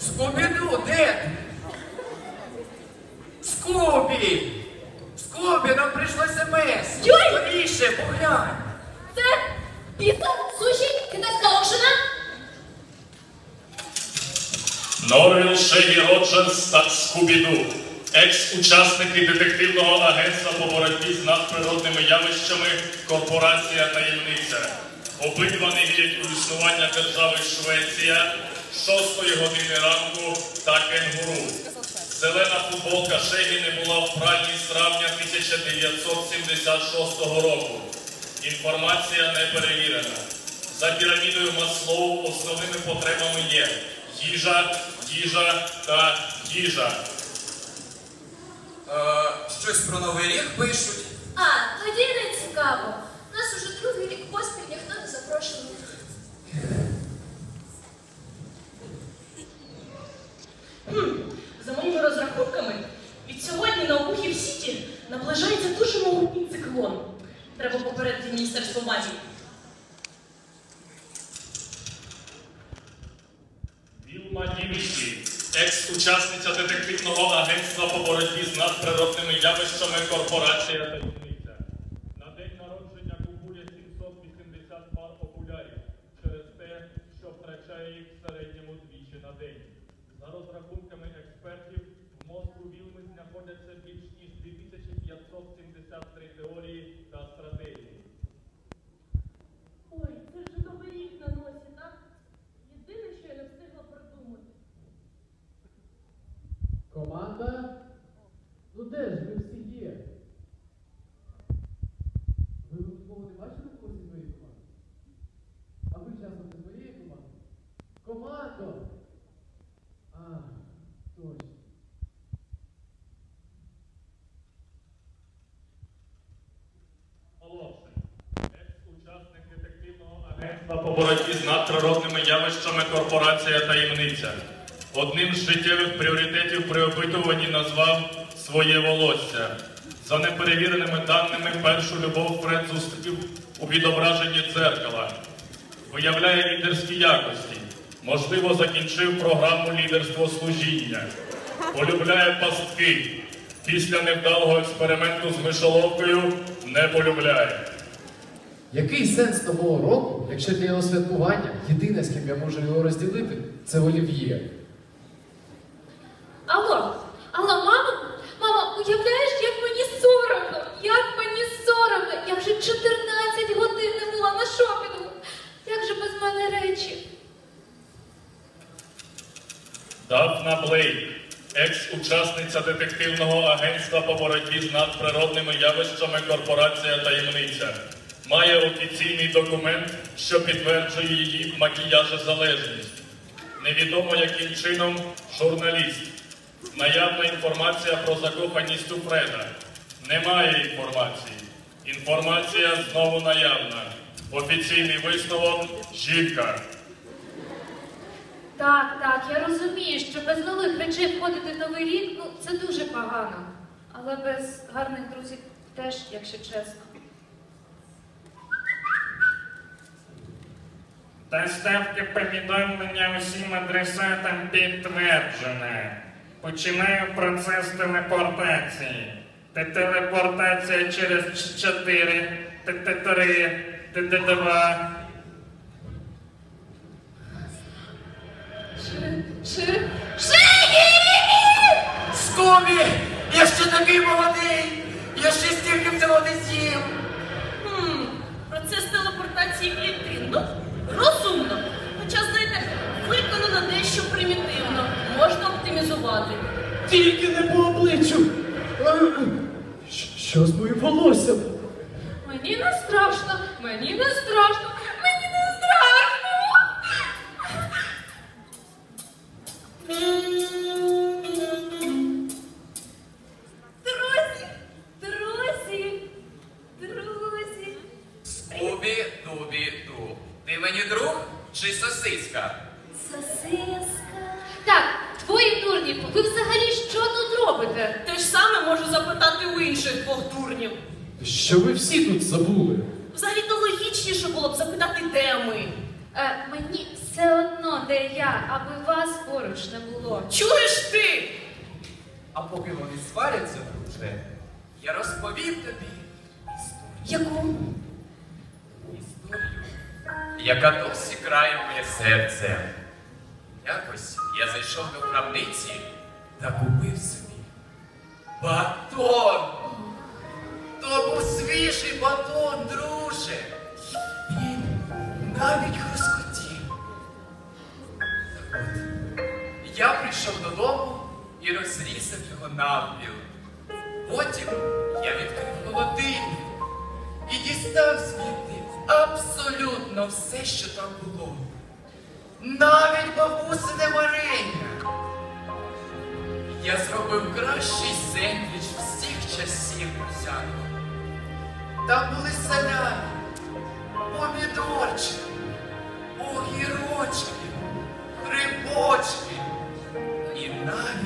Скубіду, де? Скубі! Скубі, нам прийшло смс! Йой! Скоріше, поглянь! Це піца, суші, китайська локшина. Норвіл Шегі Роджерс та Скубіду. Екс-учасники детективного агентства по боротьбі з надприродними явищами Корпорація Таємниця. Обидва не вірять у існування держави Швеція, 6 години ранку та кенгуру. Зелена футболка Шегі не була в пральні з травня 1976 року. Інформація не перевірена. За пірамідою Маслоу основними потребами є їжа, їжа та їжа. Е, щось про новий рік пишуть. А, тоді не цікаво. Нас уже другий рік поспіль ніхто не запрошений. За моїми розрахунками, від сьогодні на Обухів Сіті наближається дуже могутній циклон. Треба попередити Міністерство магії. Вілма Дівісі, екс-учасниця детективного агентства по боротьбі з надприродними явищами Корпорація Таємниця. На день народження купує 780 пар окулярів через те, що втрачає їх в середньому двічі на день. За розрахунками експертів, в мозку Вілми знаходяться більш ніж 2573 теорії та стратегії. Ой, це ж новий рік на носі, так? Єдине, що я не встигла придумати. Команда? Ну де ж ви всі є? Ви випадково не бачили когось із моєї команди? А ви часом не з моєї команди? Командо! А, точно. Молодший. Екс-учасник агентства по боротьбі з надприродними явищами Корпорація Таємниця. Одним з життєвих пріоритетів при опитуванні назвав своє волосся. За неперевіреними даними, першу любов Фред зустрів у відображенні дзеркала. Виявляє лідерські якості. Можливо, закінчив програму лідерство служіння. Полюбляє пастки. Після невдалого експерименту з мишоловкою не полюбляє. Який сенс нового року, якщо для його святкування єдине, з ким я можу його розділити, це Олів'є? Алло, алло, мама? Мама, уявляєш, як мені соромно? Як мені соромно? Я вже 14 годин не була на шопінгу. Як же без мене речі? Дафна Блейк, екс-учасниця детективного агентства по боротьбі з надприродними явищами Корпорація Таємниця. Має офіційний документ, що підтверджує її макіяжезалежність. Невідомо яким чином журналіст. Наявна інформація про закоханість у Фреда. Немає інформації. Інформація знову наявна. Офіційний висновок жінка. Так, так, я розумію, що без нових речей входити в новий рік, ну це дуже погано. Але без гарних друзів теж, якщо чесно. Доставка повідомлення усім адресатам підтверджена. Починаю процес телепортації. Те- Телепортація через 4, ТТ3, ТТ2. Чи... Шигі! Скубі! Я ще такий молодий! Я ще стільки всього не з'їв! Хм, процес телепортації клітин. Оптимізувати. Тільки не по обличчю! Що з моїм волоссям? Мені не страшно, мені не страшно, мені не страшно. Друзі, друзі, друзі. Скубі, дубі, ду. Ти мені друг чи сосиска? Сосиска. Так, твої дурні, ви взагалі що тут робите? Те ж саме можу запитати у інших двох дурнів. Що ви всі тут забули? Взагалі то логічніше було б запитати, де ми. Е, мені все одно де я, аби вас поруч не було. Чуєш ти? А поки вони сваряться, друже, я розповім тобі історію. Яку? Історію, яка досі крає моє серце. Якось я зайшов до крамниці та купив собі батон. То був свіжий батон, друже. Він навіть хрускотів. Так от, я прийшов додому і розрізав його навпіл. Потім я відкрив холодильник і дістав звідти абсолютно все, що там було. Навіть бабусине варення. Я зробив кращий сендвіч всіх часів взятого. Там були салями, помідорчики, огірочки, грибочки і навіть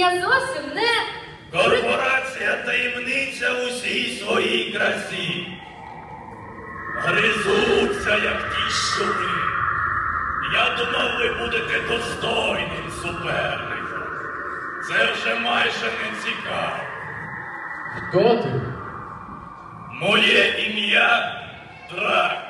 Я зовсім не. Корпорація таємниця у всій своїй красі. Гризуться, як ті щури. Я думав, ви будете достойним суперником. Це вже майже не цікаво. Хто ти? Моє ім'я Драк.